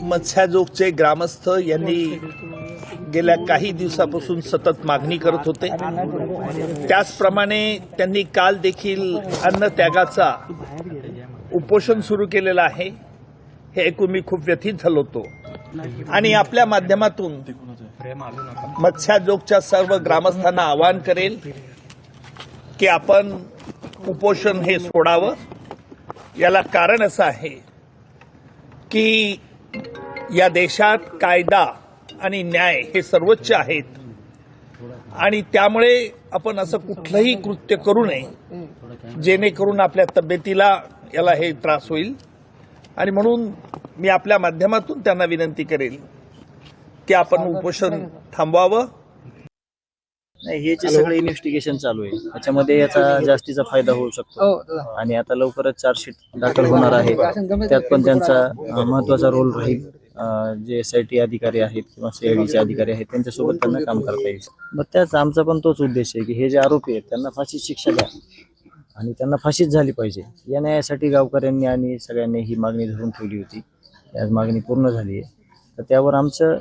मत्स्याजोगचे ग्रामस्थ यांनी गेल्या काही दिवसापासून सतत मागणी करत होते. त्याचप्रमाणे त्यांनी काल देखील अन्नत्यागाचा उपोषण सुरू केलेलं आहे. हे ऐकून मी खूप व्यथित झालो होतो. आणि आपल्या माध्यमातून मत्स्याजोगच्या सर्व ग्रामस्थांना आवाहन करेल की आपण उपोषण हे सोडावं. याला कारण असं आहे की या देशात कायदा आणि न्याय हे सर्वोच्च आहेत. आणि त्यामुळे आपण असं कुठलंही कृत्य करू नये जेणेकरून आपल्या तब्येतीला याला हे त्रास होईल. आणि म्हणून मी आपल्या माध्यमातून त्यांना विनंती करेल की आपण उपोषण थांबवावं. नाही हे जे सगळं इन्व्हेस्टिगेशन चालू आहे त्याच्यामध्ये याचा जास्तीचा फायदा होऊ शकतो. आणि आता लवकरच चार्जशीट दाखल होणार आहे. त्यात पण त्यांचा महत्त्वाचा रोल राहील. जे एस आय टी अधिकारी आहेत किंवा सीआयडीचे अधिकारी आहेत त्यांच्यासोबत त्यांना काम करता येईल. मग त्याच आमचा पण तोच उद्देश आहे की हे जे आरोपी आहेत त्यांना फाशीची शिक्षा द्या. आणि त्यांना फाशीच झाली पाहिजे. या न्यायासाठी गावकऱ्यांनी आणि सगळ्यांनी ही मागणी धरून ठेवली होती. आज मागणी पूर्ण झाली आहे. तर त्यावर आमचं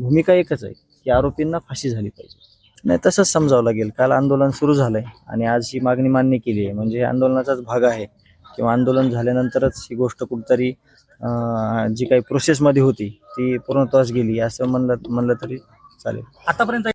भूमिका एकच आहे की आरोपींना फाशी झाली पाहिजे. नाही तसंच समजावं लागेल. काल आंदोलन सुरू झालंय आणि आज ही मागणी मान्य केली आहे. म्हणजे आंदोलनाचाच भाग आहे. किंवा आंदोलन झाल्यानंतरच ही गोष्ट कुठतरी जी काही प्रोसेसमध्ये होती ती पूर्णत्वास गेली असं म्हणलं म्हणलं तरी चालेल. आतापर्यंत